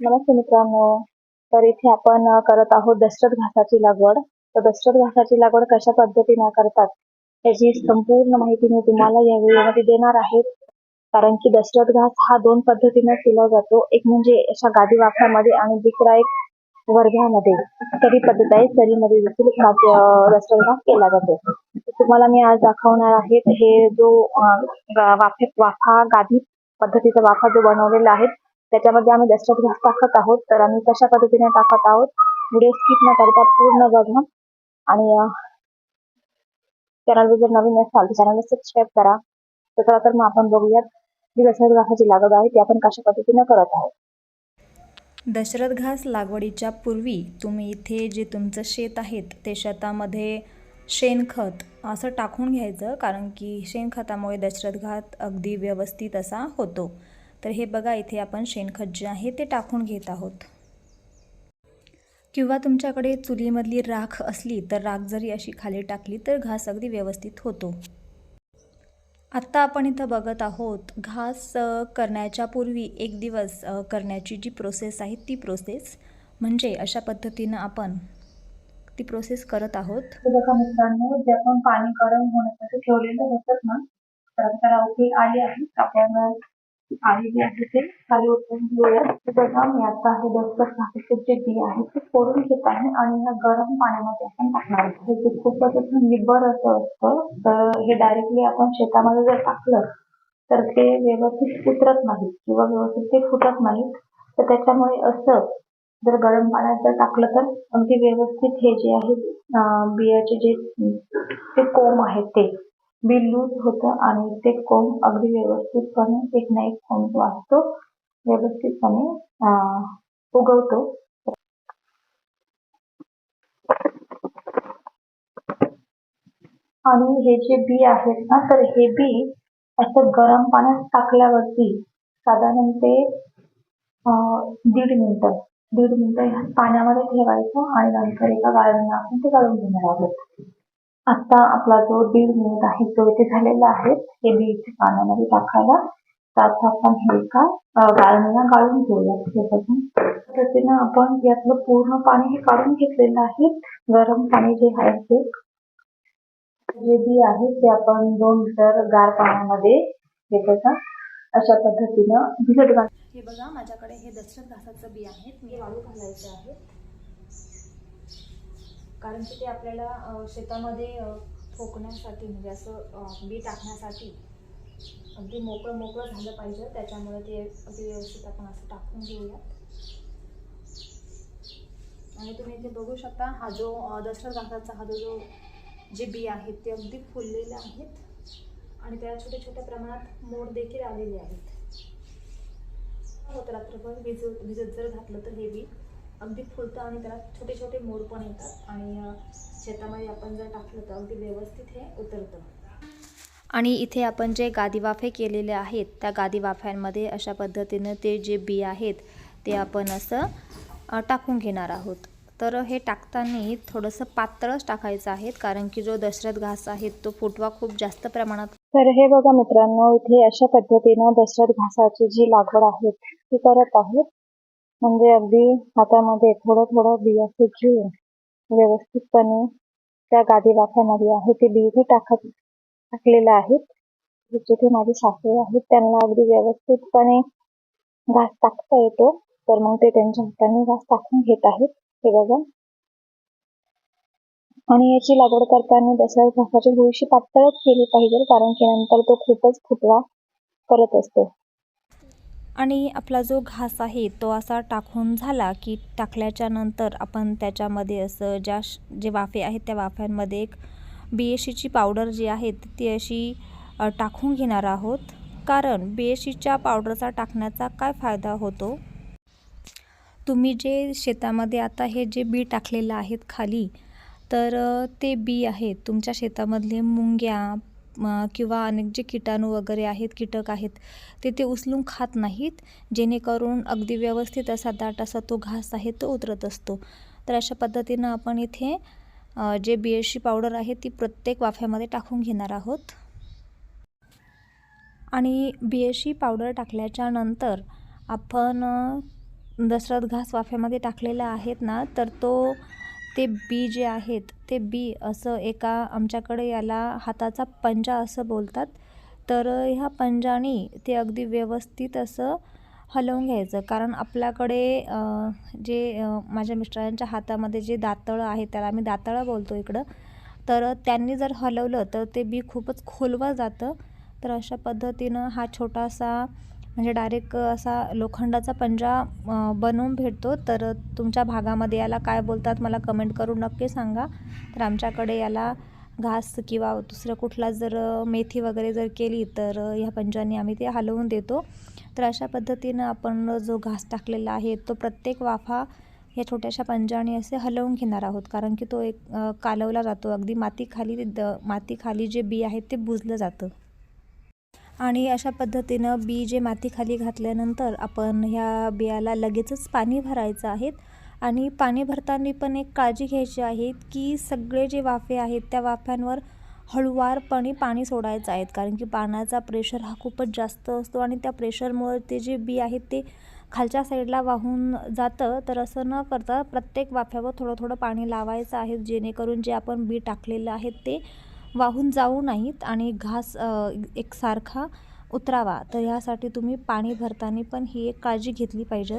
नमस्ते मित्रांनो तर इथे आपण करत आहोत दशरथ घासाची लागवड. तर दशरथ घासाची लागवड कशा पद्धतीने करतात याची संपूर्ण माहिती मी तुम्हाला या व्हिडिओमध्ये देणार आहे. कारण की दशरथ घास हा दोन पद्धतीने केला जातो. एक म्हणजे अशा गादी वाफ्यामध्ये आणि दुसरा एक वर्ध्यामध्ये तरी पद्धत आहे सरीमध्ये देखील घास दशरथ घास केला जातो. तुम्हाला मी आज दाखवणार आहे हे जो वाफे वाफा गादी पद्धतीचा वाफा जो बनवलेला आहे त्याच्यामध्ये आम्ही दशरथ घास टाकत आहोत. तर आम्ही कशा पद्धतीने टाकत आहोत? व्हिडिओ स्किप न करता पूर्ण बघा आणि चॅनलवर जर नवीन असाल तर चॅनलला सबस्क्राईब करा. तर चला तर मग आपण बघूयात जी दशरथ घासाची लागवड आहे ती आपण कशा पद्धतीने करत आहोत? दशरथ घास लागवडीच्या पूर्वी तुम्ही इथे जे तुमचं शेत आहेत ते शेतामध्ये शेणखत असं टाकून घ्यायचं कारण की शेणखतामुळे दशरथ घात अगदी व्यवस्थित असा होतो. तर हे बघा इथे आपण शेणखत जे आहे ते टाकून घेत आहोत. किंवा तुमच्याकडे चुलीमधली राख असली तर राख जरी अशी खाली टाकली तर घास अगदी व्यवस्थित होतो. आत्ता आपण इथं बघत आहोत घास करण्याच्या पूर्वी एक दिवस करण्याची जी प्रोसेस आहे ती प्रोसेस म्हणजे अशा पद्धतीनं आपण ती प्रोसेस करत आहोत. बघा मित्रांनो जे आपण पाणी गरम होण्यासाठी ठेवलेलं होतं ना तर त्याला उकळी आली आहे आपण आणि जे आहे ते खाली उतरून घेऊया. तर बघा मी आता हे दसरथ घासाचे जे बी आहे ते फोडून घेत आहे आणि ह्या गरम पाण्यामध्ये आपण टाकणार आहे हे खूपच असं निबर असं असतं तर हे डायरेक्टली आपण शेतामध्ये जर टाकलं तर ते व्यवस्थित उतरत नाहीत किंवा व्यवस्थित ते फुटत नाहीत. तर त्याच्यामुळे असं जर गरम पाण्यात जर टाकलं तर अगदी व्यवस्थित हे जे आहे बियाचे जे ते कोंब आहेत ते बी लूज होतं आणि ते कोंब अगदी व्यवस्थितपणे एक ना एक कोंब वाचतो व्यवस्थितपणे उगवतो. आणि हे जे बी आहेत ना तर हे बी असं गरम पाण्यात टाकल्यावरती साधारण ते अं, दीड मिनिटं दीड मिनिटं पाण्यामध्ये ठेवायचं आणि नंतर एका गाळणीने आपण ते गाळून घेणार आहोत. आता आपला जो दीड मिनिट आहे तो इथे झालेला आहे. हे बी पाण्यामध्ये टाकायला. तर आपण हलका गाळणीला गाळून घेऊया. हे पद्धतीनं आपण यातलं पूर्ण पाणी हे काढून घेतलेलं आहे. गरम पाणी जे आहे ते जे बी आहे ते आपण दोन लिटर गार पाण्यामध्ये हे बघा अशा पद्धतीनं भिजत घाल हे बघा माझ्याकडे हे दशरथ घासाचं बी आहे. मी वाळू घालायचं आहे. कारण की ते आपल्याला शेतामध्ये फोकण्यासाठी ठोकण्यासाठी म्हणजे असं बी टाकण्यासाठी अगदी मोकळं मोकळं झालं पाहिजे. त्याच्यामुळे ते अगदी व्यवस्थित आपण असं टाकून घेऊयात. आणि तुम्ही इथे बघू शकता हा जो अ, दशरथ हा जो जो जे बी आहेत ते अगदी फुललेले आहेत. आणि त्याला छोट्या छोट्या प्रमाणात मोड देखील आलेले आहेत. होत रात्रभर भिजत भिजत जर घातलं तर हे बी अगदी फुलतं आणि त्याला छोटे छोटे मोड पण येतात. आणि शेतामध्ये आपण जर टाकलं तर अगदी व्यवस्थित हे उतरतं. आणि इथे आपण जे गादी वाफे केलेले आहेत त्या गादी वाफ्यांमध्ये अशा पद्धतीनं ते जे बी आहेत ते आपण असं टाकून घेणार आहोत. तर हे टाकताना थोडंसं पातळच टाकायचं आहे कारण की जो दशरथ घास आहे तो फुटवा खूप जास्त प्रमाणात तर हे बघा मित्रांनो इथे अशा पद्धतीनं दशरथ घासाची जी लागवड आहे ती करत आहेत. म्हणजे अगदी हातामध्ये थोडं थोडं बिया घेऊन व्यवस्थितपणे त्या गादी वाफ्यामध्ये आहे ते बी टाकत टाकलेलं आहेत जिथे माझे सासरे आहेत त्यांना अगदी व्यवस्थितपणे घास टाकता येतो. तर मग ते त्यांच्या हाताने घास टाकून घेत आहेत. हे बघा. आणि याची लागवड करताना दसऱ्या घासाची थोडीशी पातळच केली पाहिजे कारण की नंतर तो खूपच फुटवा करत असतो. आणि आपला जो घास आहे तो असा टाकून झाला की टाकल्याच्या नंतर आपण त्याच्यामध्ये असं ज्या श- जे वाफे आहेत त्या वाफ्यांमध्ये एक बी एस सीची पावडर जी आहे ती अशी टाकून घेणार आहोत. कारण बी एस सीच्या पावडरचा टाकण्याचा काय फायदा होतो? तुम्ही जे शेतामध्ये आता हे जे बी टाकलेलं आहेत खाली तर ते बी आहेत तुमच्या शेतामधले मुंग्या किंवा अनेक जे किटाणू वगैरे आहेत कीटक आहेत ते ते उचलून खात नाहीत. जेणेकरून अगदी व्यवस्थित असा दाट असा तो घास आहे तो उतरत असतो. तर अशा पद्धतीनं आपण इथे जे बी एस पावडर आहे ती प्रत्येक वाफ्यामध्ये टाकून घेणार आहोत. आणि बी पावडर टाकल्याच्या नंतर आपण अ, दशरथ घास वाफ्यामध्ये टाकलेला आहेत ना तर तो ते बी जे आहेत ते बी असं एका आमच्याकडे याला हाताचा पंजा असं बोलतात. तर ह्या पंजाने ते अगदी व्यवस्थित असं हलवून घ्यायचं. कारण आपल्याकडे जे माझ्या मिस्टरांच्या हातामध्ये जे दातळं आहे त्याला आम्ही दातळं बोलतो इकडं. तर त्यांनी जर हलवलं तर ते बी खूपच खोलवर जातं. तर अशा पद्धतीनं हा छोटासा म्हणजे डायरेक्ट असा लोखंडाचा पंजा बनवून भेटतो. तर तुमच्या भागामध्ये याला काय बोलतात मला कमेंट करून नक्की सांगा. तर आमच्याकडे याला घास किंवा दुसरं कुठला जर मेथी वगैरे जर केली तर ह्या पंजाने आम्ही ते हलवून देतो. तर अशा पद्धतीनं आपण जो घास टाकलेला आहे तो प्रत्येक वाफा या छोट्याशा पंजाने असे हलवून घेणार आहोत. कारण की तो एक कालवला जातो. अगदी मातीखाली द मातीखाली जे बी आहे ते बुजलं जातं. आणि अशा पद्धतीनं बी जे मातीखाली घातल्यानंतर आपण ह्या बियाला लगेचच पाणी भरायचं आहेत आणि पाणी भरताना पण एक काळजी घ्यायची आहे की सगळे जे वाफे आहेत त्या वाफ्यांवर हळुवारपणे पाणी सोडायचं आहेत कारण की पाण्याचा प्रेशर हा खूपच जास्त असतो आणि त्या प्रेशरमुळे ते जे बी आहेत ते खालच्या साईडला वाहून जातं. तर असं न करता प्रत्येक वाफ्यावर थोडं थोडं पाणी लावायचं आहे. जेणेकरून जे आपण बी टाकलेलं आहे ते वाहून जाऊ नाहीत आणि घास एकसारखा उतरावा. तर ह्यासाठी तुम्ही पाणी भरताना पण ही एक काळजी घेतली पाहिजे.